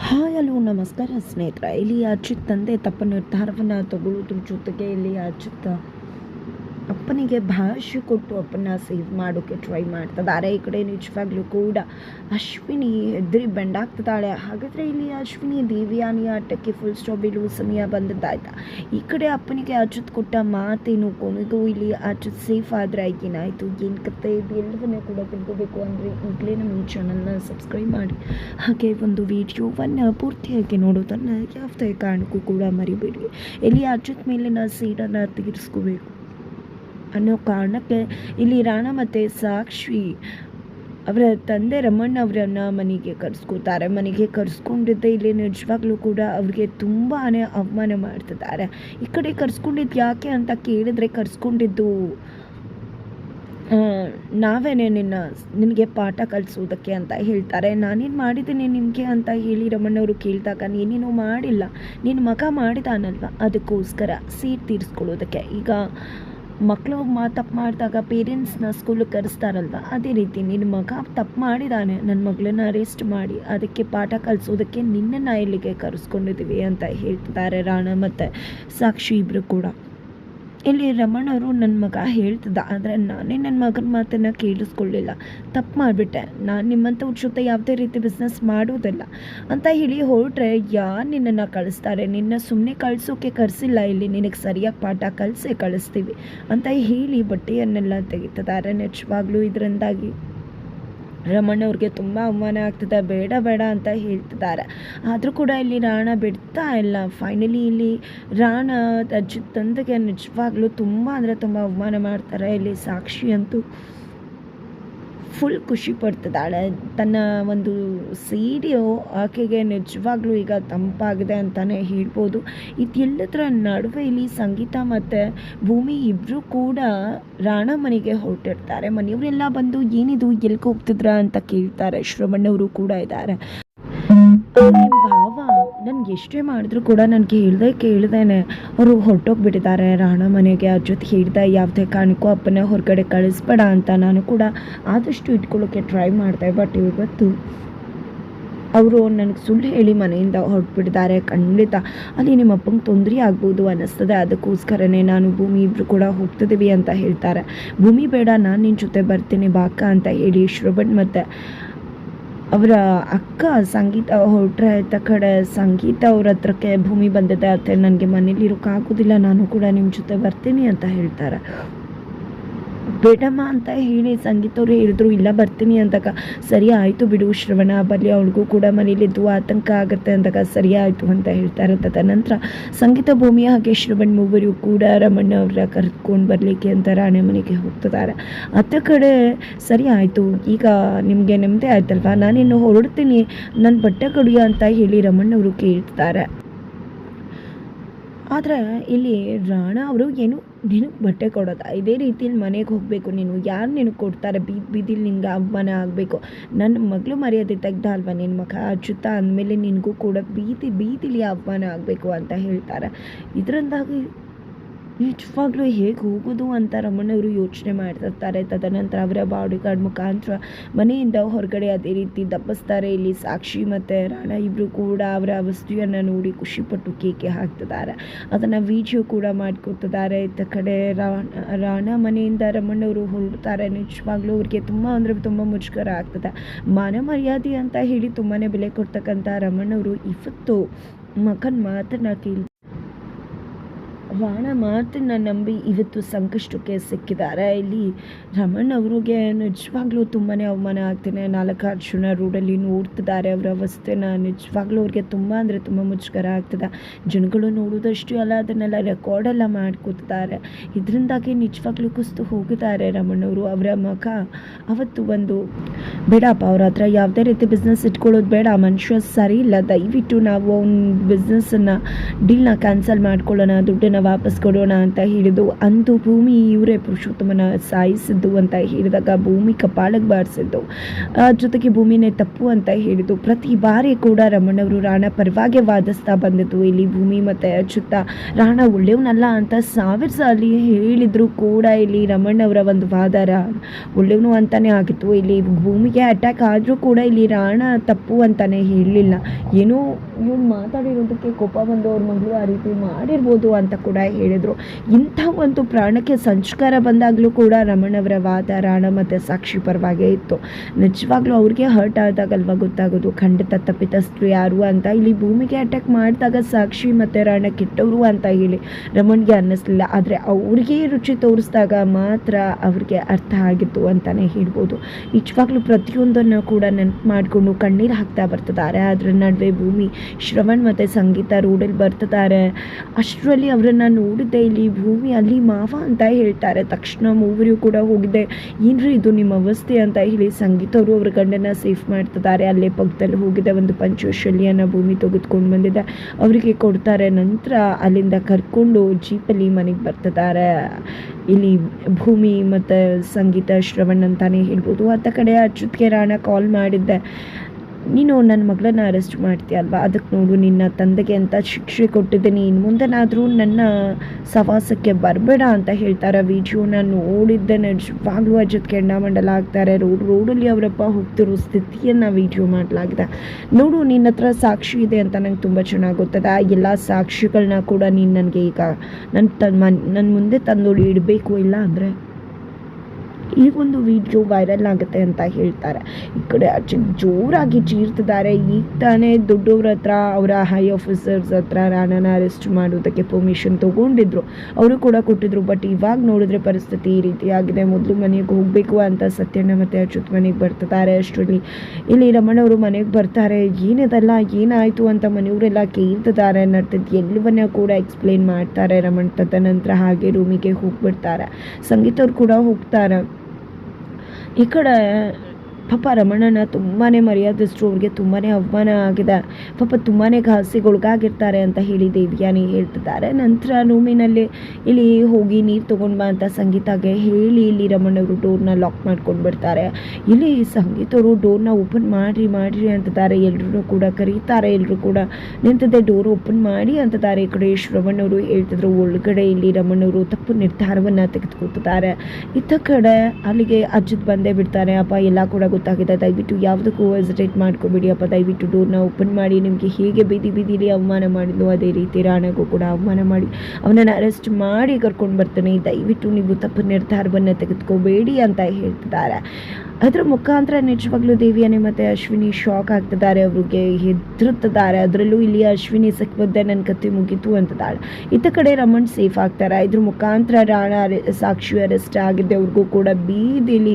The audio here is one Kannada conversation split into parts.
ಹಾಯ್ ಹಲೋ ನಮಸ್ಕಾರ ಸ್ನೇಹಿತರ. ಇಲ್ಲಿ ಅಚ್ಯುತ್ ತಂದೆ ತಪ್ಪ ನಿರ್ಧಾರವನ್ನು ತಗೊಳ್ಳೋದ್ರ ಜೊತೆಗೆ ಇಲ್ಲಿ ಅಚ್ಯುತ್ ಅಪ್ಪನಿಗೆ ಭಾಷೆ ಕೊಟ್ಟು ಅಪ್ಪನ ಸೇವ್ ಮಾಡೋಕ್ಕೆ ಟ್ರೈ ಮಾಡ್ತಿದ್ದಾರೆ ಈ ಕಡೆ ನಿಜವಾಗ್ಲೂ ಕೂಡ ಅಶ್ವಿನಿ ಹೆದ್ರಿ ಬೆಂಡಾಗ್ತಿದ್ದಾಳೆ. ಹಾಗಾದರೆ ಇಲ್ಲಿ ಅಶ್ವಿನಿ ದೇವಿಯಾನಿ ಆಟಕ್ಕೆ ಫುಲ್ ಸ್ಟಾಪ್ ಇಲ್ಲೂ ಸಮಯ ಬಂದದ್ದಾಯ್ತಾ? ಈ ಕಡೆ ಅಪ್ಪನಿಗೆ ಅಚ್ಚುತ್ ಕೊಟ್ಟ ಮಾತೇನು ಕೊನೆಗೂ ಇಲ್ಲಿ ಅಚ್ಚುತ್ ಸೇಫ್ ಆದರೆ ಏನಾಯಿತು? ಏನು ಕತೆ ಇದು? ಎಲ್ಲವನ್ನೂ ಕೂಡ ತಿಳ್ಕೋಬೇಕು ಅಂದರೆ ಈಗಲೇ ನಮ್ಮ ಚಾನಲ್ನ ಸಬ್ಸ್ಕ್ರೈಬ್ ಮಾಡಿ. ಹಾಗೆ ಒಂದು ವಿಡಿಯೋವನ್ನು ಪೂರ್ತಿಯಾಗಿ ನೋಡೋದನ್ನು ಯಾವುದೇ ಕಾರಣಕ್ಕೂ ಕೂಡ ಮರಿಬೇಡಿ. ಇಲ್ಲಿ ಮೇಲೆ ಮೇಲಿನ ಸೀಡನ್ನು ತೀರಿಸ್ಕೋಬೇಕು. ಅನ್ನೋ ಕಾರಣಕ್ಕೆ ಇಲ್ಲಿ ರಾಣ ಮತ್ತು ಸಾಕ್ಷಿ ಅವರ ತಂದೆ ರಮಣ್ಣ ಅವರನ್ನ ಮನೆಗೆ ಕರ್ಸ್ಕೊತಾರೆ ಮನೆಗೆ ಕರೆಸ್ಕೊಂಡಿದ್ದೆ ಇಲ್ಲಿ ನಿಜವಾಗ್ಲೂ ಕೂಡ ಅವ್ರಿಗೆ ತುಂಬಾ ಅವಮಾನ ಮಾಡ್ತಿದ್ದಾರೆ. ಈ ಕಡೆ ಕರೆಸ್ಕೊಂಡಿದ್ದು ಯಾಕೆ ಅಂತ ಕೇಳಿದ್ರೆ ಕರೆಸ್ಕೊಂಡಿದ್ದು ನಾವೇನೆ ನಿನ್ನ, ನಿನಗೆ ಪಾಠ ಕಲಿಸೋದಕ್ಕೆ ಅಂತ ಹೇಳ್ತಾರೆ. ನಾನೇನು ಮಾಡಿದ್ದೀನಿ ನಿಮಗೆ ಅಂತ ಹೇಳಿ ರಮಣ್ಣವರು ಕೇಳಿದಾಗ, ನೀನೇನು ಮಾಡಿಲ್ಲ. ನಿನ್ನ ಮಗ ಮಾಡಿದಾನಲ್ವ? ಅದಕ್ಕೋಸ್ಕರ ಸೀಟ್ ತೀರಿಸ್ಕೊಳ್ಳೋದಕ್ಕೆ. ಈಗ ಮಕ್ಕಳು ಮಾ ತಪ್ಪು ಮಾಡಿದಾಗ ಪೇರೆಂಟ್ಸ್ನ ಸ್ಕೂಲಿಗೆ ಕರೆಸ್ತಾರಲ್ವ? ಅದೇ ರೀತಿ ನಿನ್ನ ಮಗ ತಪ್ಪು ಮಾಡಿದ್ದಾನೆ ನನ್ನ ಮಗಳನ್ನ ಅರೆಸ್ಟ್ ಮಾಡಿ, ಅದಕ್ಕೆ ಪಾಠ ಕಲಿಸೋದಕ್ಕೆ ನಿನ್ನನ್ನು ಇಲ್ಲಿಗೆ ಕರೆಸ್ಕೊಂಡಿದ್ದೀವಿ ಅಂತ ಹೇಳ್ತಾರೆ ರಾಣ ಮತ್ತು ಸಾಕ್ಷಿ ಇಬ್ಬರು ಕೂಡ. ಇಲ್ಲಿ ರಮಣವರು ನನ್ನ ಮಗ ಹೇಳ್ತದ ಆದರೆ ನಾನೇ ನನ್ನ ಮಗನ ಮಾತನ್ನು ಕೇಳಿಸ್ಕೊಳ್ಳಿಲ್ಲ. ತಪ್ಪು ಮಾಡಿಬಿಟ್ಟೆ. ನಾನು ನಿಮ್ಮಂಥ ಜೊತೆ ಯಾವುದೇ ರೀತಿ ಬಿಸ್ನೆಸ್ ಮಾಡೋದಿಲ್ಲ ಅಂತ ಹೇಳಿ ಹೊರಟ್ರೆ, ಯಾರು ನಿನ್ನನ್ನು ಕಳಿಸ್ತಾರೆ? ನಿನ್ನ ಸುಮ್ಮನೆ ಕಳಿಸೋಕೆ ಕರೆಸಿಲ್ಲ ಇಲ್ಲಿ. ನಿನಗೆ ಸರಿಯಾಗಿ ಪಾಠ ಕಲಿಸಿ ಕಳಿಸ್ತೀವಿ. ಅಂತ ಹೇಳಿ ಬಟ್ಟೆಯನ್ನೆಲ್ಲ ತೆಗಿತಿದ್ದಾರೆ. ನಿಜವಾಗ್ಲೂ ಇದರಿಂದಾಗಿ. ರಮಣ್ಣವ್ರಿಗೆ ತುಂಬ ಅವಮಾನ ಆಗ್ತದೆ, ಬೇಡ ಬೇಡ ಅಂತ ಹೇಳ್ತಿದ್ದಾರೆ. ಆದರೂ ಕೂಡ ಇಲ್ಲಿ ರಾಣ ಬಿಡ್ತಾ ಇಲ್ಲ. ಫೈನಲಿ ಇಲ್ಲಿ ರಾಣ ಅಜ್ಜಿ ತಂದೆಗೆ ನಿಜವಾಗ್ಲೂ ತುಂಬ ಅಂದರೆ ತುಂಬ ಅವಮಾನ ಮಾಡ್ತಾರೆ. ಇಲ್ಲಿ ಸಾಕ್ಷಿ ಅಂತೂ ಫುಲ್ ಖುಷಿ ಪಡ್ತಿದ್ದಾಳೆ ತನ್ನ ಒಂದು ಸೀಡಿಯೋ ಆಕೆಗೆ ನಿಜವಾಗ್ಲೂ ಈಗ ತಂಪಾಗಿದೆ ಅಂತಲೇ ಹೇಳ್ಬೋದು. ಇದೆಲ್ಲದರ ನಡುವೆ ಇಲ್ಲಿ ಸಂಗೀತ ಮತ್ತು ಭೂಮಿ ಇಬ್ಬರು ಕೂಡ ರಾಣ ಮನೆಗೆ ಹೊರಟಿರ್ತಾರೆ. ಮನೆಯವರೆಲ್ಲ ಬಂದು ಏನಿದು ಎಲ್ಲಿಗೆ ಹೋಗ್ತಿದ್ರ ಅಂತ ಕೇಳ್ತಾರೆ. ಶ್ರವಣ್ಣವರು ಕೂಡ ಇದ್ದಾರೆ. ಎಷ್ಟೇ ಮಾಡಿದ್ರು ಕೂಡ ನನಗೆ ಹೇಳ್ದೆ ಕೇಳ್ದೇನೆ. ಅವರು ಹೊರಟೋಗ್ಬಿಟ್ಟಿದ್ದಾರೆ. ರಾಣ ಮನೆಗೆ ಅವ್ರ ಜೊತೆ ಹೇಳ್ದೆ, ಯಾವುದೇ ಕಾರಣಕ್ಕೂ ಅಪ್ಪನ ಹೊರಗಡೆ ಕಳಿಸ್ಬೇಡ ಅಂತ ನಾನು ಕೂಡ ಆದಷ್ಟು ಇಟ್ಕೊಳ್ಳೋಕ್ಕೆ ಟ್ರೈ ಮಾಡಿದೆ. ಬಟ್ ಇವತ್ತು ಅವರು ನನಗೆ ಸುಳ್ಳು ಹೇಳಿ ಮನೆಯಿಂದ ಹೊರಟ್ಬಿಟ್ಟಿದ್ದಾರೆ. ಖಂಡಿತ ಅಲ್ಲಿ ನಿಮ್ಮ ಅಪ್ಪಂಗೆ ತೊಂದರೆ ಆಗ್ಬೋದು ಅನ್ನಿಸ್ತದೆ. ಅದಕ್ಕೋಸ್ಕರನೇ ನಾನು ಭೂಮಿ ಇಬ್ಬರು ಕೂಡ ಹೋಗ್ತಿದ್ದೀವಿ ಅಂತ ಹೇಳ್ತಾರೆ. ಭೂಮಿ ಬೇಡ, ನಾನು ನಿನ್ನ ಜೊತೆ ಬರ್ತೀನಿ, ಬಾಕ ಅಂತ ಹೇಳಿ ಶ್ರವಣ್ ಮತ್ತು ಅವರ ಅಕ್ಕ ಸಂಗೀತ, ಹೊರಟ್ರೆ ಆಯ್ತ ಕಡೆ, ಸಂಗೀತ ಅವ್ರ ಹತ್ರಕ್ಕೆ ಭೂಮಿ ಬಂದಿದೆ ಅಂತ ನನಗೆ ಮನೇಲಿರೋಕ್ಕಾಗೋದಿಲ್ಲ ನಾನು ಕೂಡ ನಿಮ್ಮ ಜೊತೆ ಬರ್ತೀನಿ ಅಂತ ಹೇಳ್ತಾರೆ. ಬೇಡಮ್ಮ ಅಂತ ಹೇಳಿ ಸಂಗೀತವ್ರು ಹೇಳಿದ್ರು, ಇಲ್ಲ ಬರ್ತೀನಿ ಅಂದಾಗ, ಸರಿ ಆಯಿತು ಬಿಡು ಶ್ರವಣ, ಬರಲಿ, ಅವಳಿಗೂ ಕೂಡ ಮನೇಲಿದ್ದು ಆತಂಕ ಆಗುತ್ತೆ ಅಂದಾಗ ಸರಿ ಆಯಿತು ಅಂತ ಹೇಳ್ತಾರೆ ತದನಂತರ ಸಂಗೀತ ಭೂಮಿಯ ಹಾಗೆ ಶ್ರವಣ್ ಮೂವರು ಕೂಡ ರಮಣ್ಣ ಅವರ ಕರ್ಕೊಂಡು ಬರಲಿಕ್ಕೆ ಅಂತ ರಾಣೆ ಮನೆಗೆ ಹೋಗ್ತಿದ್ದಾರೆ. ಅತ್ತ ಕಡೆ ಸರಿ ಆಯಿತು, ಈಗ ನಿಮಗೆ ನೆಮ್ಮದಿ ಆಯ್ತಲ್ವಾ? ನಾನಿನ್ನು ಹೊರಡ್ತೀನಿ ನನ್ನ ಬಟ್ಟೆ ಕಡಿಯ ಅಂತ ಹೇಳಿ ರಮಣ್ಣವರು ಕೇಳ್ತಾರೆ ಆದರೆ ಇಲ್ಲಿ ರಾಣ ಅವರು ಏನು ನಿನಗೆ ಬಟ್ಟೆ ಕೊಡೋದ? ಇದೇ ರೀತಿಲಿ ಮನೆಗೆ ಹೋಗಬೇಕು. ನೀನು ಯಾರು ನಿನಗೆ ಕೊಡ್ತಾರೆ? ಬೀದಿ ಬೀದಿಲಿ ನಿನಗೆ ಅವಮಾನ ಆಗಬೇಕು. ನನ್ನ ಮಗಳು ಮರ್ಯಾದೆ ತೆಗ್ದ ಅಲ್ವಾ ನಿನ್ನ ಮಗ? ಅಚ್ಚುತ್ತ ಅಂದಮೇಲೆ ನಿನಗೂ ಕೂಡ ಬೀದಿ, ಬೀದಿಲಿ ಅವಮಾನ ಆಗಬೇಕು ಅಂತ ಹೇಳ್ತಾರೆ. ಇದರಿಂದಾಗಿ ನಿಜವಾಗ್ಲೂ ಹೇಗೆ ಹೋಗೋದು ಅಂತ ರಮಣ್ಣವರು ಯೋಚನೆ ಮಾಡ್ತಿರ್ತಾರೆ. ತದನಂತರ ಅವರ ಬಾಡಿ ಗಾರ್ಡ್ ಮುಖಾಂತರ ಮನೆಯಿಂದ ಹೊರಗಡೆ ಅದೇ ರೀತಿ ದಪ್ಪಿಸ್ತಾರೆ ಇಲ್ಲಿ ಸಾಕ್ಷಿ ಮತ್ತು ರಾಣ ಇಬ್ಬರು ಕೂಡ ಅವರ ವಸ್ತುವನ್ನು ನೋಡಿ ಖುಷಿಪಟ್ಟು ಕೇಕೆ ಹಾಕ್ತಿದ್ದಾರೆ. ಅದನ್ನು ವಿಡಿಯೋ ಕೂಡ ಮಾಡ್ಕೊತಿದ್ದಾರೆ ಇತ್ತ ಕಡೆ ರಾಣ ರಾಣ ಮನೆಯಿಂದ ರಮಣ್ಣವರು ಹೊರಡ್ತಾರೆ. ನಿಜವಾಗ್ಲೂ ಅವ್ರಿಗೆ ತುಂಬ ಅಂದರೆ ತುಂಬ ಮುಜುಗರ ಆಗ್ತದೆ. ಮಾನ ಮರ್ಯಾದೆ ಅಂತ ಹೇಳಿ ತುಂಬಾ ಬೆಲೆ ಕೊಡ್ತಕ್ಕಂಥ ರಮಣ್ಣವರು ಇವತ್ತು ಮಗನ ಮಾತನ್ನ ಕೇಳಿ ರಾಣ ಮಾತನ್ನ ನಂಬಿ ಇವತ್ತು ಸಂಕಷ್ಟಕ್ಕೆ ಸಿಕ್ಕಿದ್ದಾರೆ. ಇಲ್ಲಿ ರಮಣ್ ಅವ್ರಿಗೆ ನಿಜವಾಗ್ಲೂ ತುಂಬಾ ಅವಮಾನ ಆಗ್ತಾನೆ ನಾಲ್ಕಾರು ಜನ ರೋಡಲ್ಲಿ ನೋಡ್ತಿದ್ದಾರೆ. ಅವರ ಅವಸ್ಥೆನ ನಿಜವಾಗ್ಲೂ ಅವ್ರಿಗೆ ತುಂಬ ಅಂದರೆ ತುಂಬ ಮುಜುಗರ ಆಗ್ತದೆ. ಜನಗಳು ನೋಡೋದಷ್ಟು ಅಲ್ಲ, ಅದನ್ನೆಲ್ಲ ರೆಕಾರ್ಡೆಲ್ಲ ಮಾಡ್ಕೊತಿದ್ದಾರೆ. ಇದರಿಂದಾಗಿ ನಿಜವಾಗ್ಲೂ ಕುಸ್ತು ಹೋಗಿದ್ದಾರೆ ರಮಣ್ಣವರು ಅವರ. ಮಗ ಅವತ್ತು ಒಂದು ಬೇಡಪ್ಪ, ಅವ್ರ ಹತ್ರ ಯಾವುದೇ ರೀತಿ ಬಿಸ್ನೆಸ್ ಇಟ್ಕೊಳ್ಳೋದು ಬೇಡ. ಮನುಷ್ಯ ಸರಿ ಇಲ್ಲ. ದಯವಿಟ್ಟು ನಾವು ಅವ್ನ ಬಿಸ್ನೆಸ್ಸನ್ನು ಡೀಲ್ನ ಕ್ಯಾನ್ಸಲ್ ಮಾಡ್ಕೊಳ್ಳೋಣ. ದುಡ್ಡನ್ನು ವಾಪಸ್ ಕೊಡೋಣ ಅಂತ ಹೇಳಿದ್ದು ಅಂದು ಭೂಮಿ ಇವರೇ ಪುರುಷೋತ್ತಮನ ಸಾಯಿಸಿದ್ದು ಅಂತ ಹೇಳಿದಾಗ ಭೂಮಿ ಕಪಾಳಕ್ಕೆ ಬಾರಿಸಿದ್ದು. ಜೊತೆಗೆ ಭೂಮಿನೇ ತಪ್ಪು ಅಂತ ಹೇಳಿದ್ದು. ಪ್ರತಿ ಬಾರಿ ಕೂಡ ರಮಣವರು ರಾಣ ಪರವಾಗಿ ವಾದಿಸ್ತಾ ಬಂದಿದ್ದು ಇಲ್ಲಿ ಭೂಮಿ ಮತ್ತು ಅಚ್ಯುತ ರಾಣ ಒಳ್ಳೆಯವನಲ್ಲ ಅಂತ ಸಾವಿರ ಸಾಲಿ ಹೇಳಿದ್ರು ಕೂಡ ಇಲ್ಲಿ ರಮಣ್ಣವರ ಒಂದು ವಾದ ಒಳ್ಳೆಯವನು ಅಂತಾನೆ ಆಗಿತ್ತು. ಇಲ್ಲಿ ಭೂಮಿಗೆ ಅಟ್ಯಾಕ್ ಆದರೂ ಕೂಡ ಇಲ್ಲಿ ರಾಣ ತಪ್ಪು ಅಂತಾನೆ ಹೇಳಲಿಲ್ಲ ಏನೋ ಇವನು ಮಾತಾಡಿರೋದಕ್ಕೆ ಕೋಪ ಬಂದು ಅವ್ರ ಮಗಳು ಆ ರೀತಿ ಮಾಡಿರ್ಬೋದು ಅಂತ ಕೂಡ ಹೇಳಿದರು. ಇಂಥ ಒಂದು ಪ್ರಾಣಕ್ಕೆ ಸಂಸ್ಕಾರ ಬಂದಾಗಲೂ ಕೂಡ ರಮಣವರ ವಾದ ರಾಣ ಮತ್ತು ಸಾಕ್ಷಿ ಪರವಾಗೇ ಇತ್ತು. ನಿಜವಾಗ್ಲೂ ಅವ್ರಿಗೆ ಹರ್ಟ್ ಆದಾಗಲ್ವ ಗೊತ್ತಾಗೋದು? ಖಂಡಿತ ತಪ್ಪಿತಸ್ಥರು ಯಾರು ಅಂತ ಇಲ್ಲಿ ಭೂಮಿಗೆ ಅಟ್ಯಾಕ್ ಮಾಡಿದಾಗ ಸಾಕ್ಷಿ ಮತ್ತು ರಾಣ ಕೆಟ್ಟವರು ಅಂತ ಹೇಳಿ ರಮಣ್ಗೆ ಅನ್ನಿಸ್ಲಿಲ್ಲ. ಆದರೆ ಅವ್ರಿಗೆ ರುಚಿ ತೋರಿಸಿದಾಗ ಮಾತ್ರ ಅವ್ರಿಗೆ ಅರ್ಥ ಆಗಿತ್ತು ಅಂತಲೇ ಹೇಳ್ಬೋದು. ನಿಜವಾಗ್ಲೂ ಪ್ರತಿಯೊಂದನ್ನು ಕೂಡ ನೆನಪು ಮಾಡಿಕೊಂಡು ಕಣ್ಣೀರು ಹಾಕ್ತಾ ಬರ್ತಿದ್ದಾರೆ. ಅದರ ನಡುವೆ ಭೂಮಿ, ಶ್ರವಣ್ ಮತ್ತು ಸಂಗೀತ ರೋಡಲ್ಲಿ ಬರ್ತಿದ್ದಾರೆ. ಅಷ್ಟರಲ್ಲಿ ಅವರನ್ನು ನೋಡಿದ್ದೆ, ಇಲ್ಲಿ ಭೂಮಿ, ಅಲ್ಲಿ ಮಾವ ಅಂತ ಹೇಳ್ತಾರೆ. ತಕ್ಷಣ ಮೂವರಿಗೂ ಕೂಡ ಹೋಗಿದೆ ಏನ್ರಿ ಇದು ನಿಮ್ಮ ಅವಸ್ಥೆ ಅಂತ ಹೇಳಿ ಸಂಗೀತ ಅವರು ಅವ್ರ ಗಂಡನ ಸೇಫ್ ಮಾಡ್ತಿದ್ದಾರೆ. ಅಲ್ಲೇ ಪಕ್ಕದಲ್ಲಿ ಹೋಗಿದೆ ಒಂದು ಪಂಚಶಲ್ಯನ ಭೂಮಿ ತೆಗೆದುಕೊಂಡು ಬಂದಿದೆ. ಅವರಿಗೆ ಕೊಡ್ತಾರೆ. ನಂತರ ಅಲ್ಲಿಂದ ಕರ್ಕೊಂಡು ಜೀಪಲ್ಲಿ ಮನೆಗೆ ಬರ್ತಿದ್ದಾರೆ. ಇಲ್ಲಿ ಭೂಮಿ ಮತ್ತು ಸಂಗೀತ ಶ್ರವಣ್ ಅಂತಾನೆ ಹೇಳ್ಬೋದು. ಅತ್ತ ಕಡೆ ಅಚ್ಯುತ್ಗೆ ರಾಣ ಕಾಲ್ ಮಾಡಿದ್ದೆ. ನೀನು ನನ್ನ ಮಗಳನ್ನ ಅರೆಸ್ಟ್ ಮಾಡ್ತೀಯಲ್ವಾ ಅದಕ್ಕೆ ನೋಡು, ನಿನ್ನ ತಂದೆಗೆ ಅಂತ ಶಿಕ್ಷೆ ಕೊಟ್ಟಿದ್ದೀನಿ ಇನ್ನು ಮುಂದೆನಾದರೂ ನನ್ನ ಸವಾಸಕ್ಕೆ ಬರಬೇಡ ಅಂತ ಹೇಳ್ತಾರೆ. ವಿಡಿಯೋನ ನೋಡಿದ್ದೆ ನಿಜವಾಗ್ಲೂ ಅಜ್ಜತ್ ಕೆಂಡಾಮಂಡಲ ಆಗ್ತಾರೆ ರೋಡ್, ರೋಡಲ್ಲಿ ಅವರಪ್ಪ ಹೋಗ್ತಿರೋ ಸ್ಥಿತಿಯನ್ನು ವಿಡಿಯೋ ಮಾಡಲಾಗಿದೆ. ನೋಡು, ನಿನ್ನ ಹತ್ರ ಸಾಕ್ಷಿ ಇದೆ ಅಂತ ನಂಗೆ ತುಂಬ ಚೆನ್ನಾಗಿ ಗೊತ್ತದೆ. ಆ ಎಲ್ಲ ಸಾಕ್ಷಿಗಳನ್ನ ಕೂಡ ನೀನು ನನಗೆ ಈಗ ನನ್ನ ತನ್ನ ನನ್ನ ಮುಂದೆ ತಂದೋಡಿ ಇಡಬೇಕು ಇಲ್ಲ ಅಂದರೆ? ಈ ಒಂದು ವಿಡಿಯೋ ವೈರಲ್ ಆಗುತ್ತೆ ಅಂತ ಹೇಳ್ತಾರೆ. ಈ ಕಡೆ ಆಚೆ ಜೋರಾಗಿ ಚೀರ್ತಿದ್ದಾರೆ ಈಗ ತಾನೇ ದೊಡ್ಡವ್ರ ಹತ್ರ, ಅವರ ಹೈ ಆಫೀಸರ್ಸ್ ಹತ್ರ ರಾಣನ ಅರೆಸ್ಟ್ ಮಾಡೋದಕ್ಕೆ ಪರ್ಮಿಷನ್ ತೊಗೊಂಡಿದ್ರು. ಅವರು ಕೂಡ ಕೊಟ್ಟಿದ್ರು. ಬಟ್ ಇವಾಗ ನೋಡಿದ್ರೆ ಪರಿಸ್ಥಿತಿ ಈ ರೀತಿ ಆಗಿದೆ ಮೊದಲು ಮನೆಗೆ ಹೋಗಬೇಕು ಅಂತ ಸತ್ಯಣ್ಣ ಮತ್ತು ಅಚ್ಯುತ್ ಮನೆಗೆ ಬರ್ತಿದ್ದಾರೆ. ಅಷ್ಟರಲ್ಲಿ ಇಲ್ಲಿ ರಮಣವರು ಮನೆಗೆ ಬರ್ತಾರೆ. ಏನಿದೆಲ್ಲ, ಏನಾಯಿತು? ಅಂತ ಮನೆಯವರೆಲ್ಲ ಕೇಳ್ತಿದ್ದಾರೆ. ನಡ್ತಿದ್ದು ಎಲ್ಲವನ್ನ ಕೂಡ ಎಕ್ಸ್ಪ್ಲೇನ್ ಮಾಡ್ತಾರೆ ರಮಣ್. ತದನಂತರ ಹಾಗೆ ರೂಮಿಗೆ ಹೋಗ್ಬಿಡ್ತಾರೆ. ಸಂಗೀತ ಅವ್ರು ಕೂಡ ಹೋಗ್ತಾರೆ. ಈ ಕಡೆ ಪಾಪ ರಮಣನ ತುಂಬಾ ಮರ್ಯಾದಷ್ಟು ಅವ್ರಿಗೆ ತುಂಬಾ ಅವಮಾನ ಆಗಿದೆ. ಪಾಪ ತುಂಬಾ ಘಾಸಿಗೊಳಗಾಗಿರ್ತಾರೆ ಅಂತ ಹೇಳಿ ದೇವ್ಯಾನಿ ಹೇಳ್ತಿದ್ದಾರೆ. ನಂತರ ರೂಮಿನಲ್ಲಿ ಇಲ್ಲಿ ಹೋಗಿ ನೀರು ತೊಗೊಂಡು ಬಾ ಅಂತ ಸಂಗೀತಾಗೆ ಹೇಳಿ ಇಲ್ಲಿ ರಮಣವರು ಡೋರ್ನ ಲಾಕ್ ಮಾಡ್ಕೊಂಡು ಬಿಡ್ತಾರೆ. ಇಲ್ಲಿ ಸಂಗೀತವರು ಡೋರ್ನ ಓಪನ್ ಮಾಡಿರಿ ಮಾಡಿರಿ ಅಂತಿದ್ದಾರೆ. ಎಲ್ಲರೂ ಕೂಡ ಕರೀತಾರೆ ಎಲ್ಲರೂ ಕೂಡ ನಿಂತದೆ, ಡೋರ್ ಓಪನ್ ಮಾಡಿ ಅಂತಿದ್ದಾರೆ. ಈ ಕಡೆ ಶ್ರವಣ್ಣವರು ಹೇಳ್ತಿದ್ರು, ಒಳಗಡೆ ಇಲ್ಲಿ ರಮಣ್ಣವರು ತಪ್ಪು ನಿರ್ಧಾರವನ್ನು ತೆಗೆದುಕೊಳ್ತಿದ್ದಾರೆ. ಇತ್ತ ಕಡೆ ಅಲ್ಲಿಗೆ ಅಜ್ಜದ್ ಬಂದೇ ಬಿಡ್ತಾರೆ. ಅಪ್ಪ, ಎಲ್ಲ ಕೂಡ ಗೊತ್ತಾಗಿದೆ ದಯವಿಟ್ಟು ಯಾವುದಕ್ಕೂ ಹೆಸಿಟೇಟ್ ಮಾಡ್ಕೋಬೇಡಿ ಅಪ್ಪ ದಯವಿಟ್ಟು ಡೋರ್ನ ಓಪನ್ ಮಾಡಿ, ನಿಮಗೆ ಹೇಗೆ ಬೀದಿ ಬೀದಿಲಿ ಅವಮಾನ ಮಾಡಿದ್ಲು ಅದೇ ರೀತಿ ರಾಣಗೂ ಕೂಡ ಅವಮಾನ ಮಾಡಿ, ಅವನನ್ನು ಅರೆಸ್ಟ್ ಮಾಡಿ ಕರ್ಕೊಂಡು ಬರ್ತಾನೆ. ದಯವಿಟ್ಟು ನೀವು ತಪ್ಪು ನಿರ್ಧಾರವನ್ನು ತೆಗೆದುಕೋಬೇಡಿ ಅಂತ ಹೇಳ್ತಿದ್ದಾರೆ. ಅದರ ಮುಖಾಂತರ ನಿಜವಾಗ್ಲೂ ದೇವಿಯಾನೆ ಮತ್ತು ಅಶ್ವಿನಿ ಶಾಕ್ ಆಗ್ತಿದ್ದಾರೆ, ಅವ್ರಿಗೆ ಹೆದರುತ್ತಿದ್ದಾರೆ. ಅದರಲ್ಲೂ ಇಲ್ಲಿ ಅಶ್ವಿನಿ ಸಿಕ್ಕಿದ್ದೆ ನನ್ನ ಕತೆ ಮುಗೀತು ಅಂತಿದ್ದಾಳೆ ಇತ್ತ ಕಡೆ ರಮಣ್ ಸೇಫ್ ಆಗ್ತಾರೆ. ಇದ್ರ ಮುಖಾಂತರ ರಾಣ ಸಾಕ್ಷಿ ಅರೆಸ್ಟ್ ಆಗಿದ್ದೆ ಅವ್ರಿಗೂ ಕೂಡ ಬೀದಿಲಿ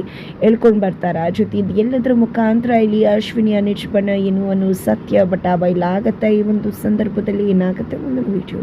ಎಳ್ಕೊಂಡು ಬರ್ತಾರೆ. ಜೊತೆ ಎಲ್ಲದರ ಮುಖಾಂತರ ಇಲ್ಲಿ ಅಶ್ವಿನಿಯ ನಿಜ ಏನು ಅನ್ನೋ ಸತ್ಯ ಬಟ್ ಆ ಬಯಲಾಗತ್ತೆ ಈ ಒಂದು ಸಂದರ್ಭದಲ್ಲಿ ಏನಾಗುತ್ತೆ ಒಂದು ವಿಡಿಯೋ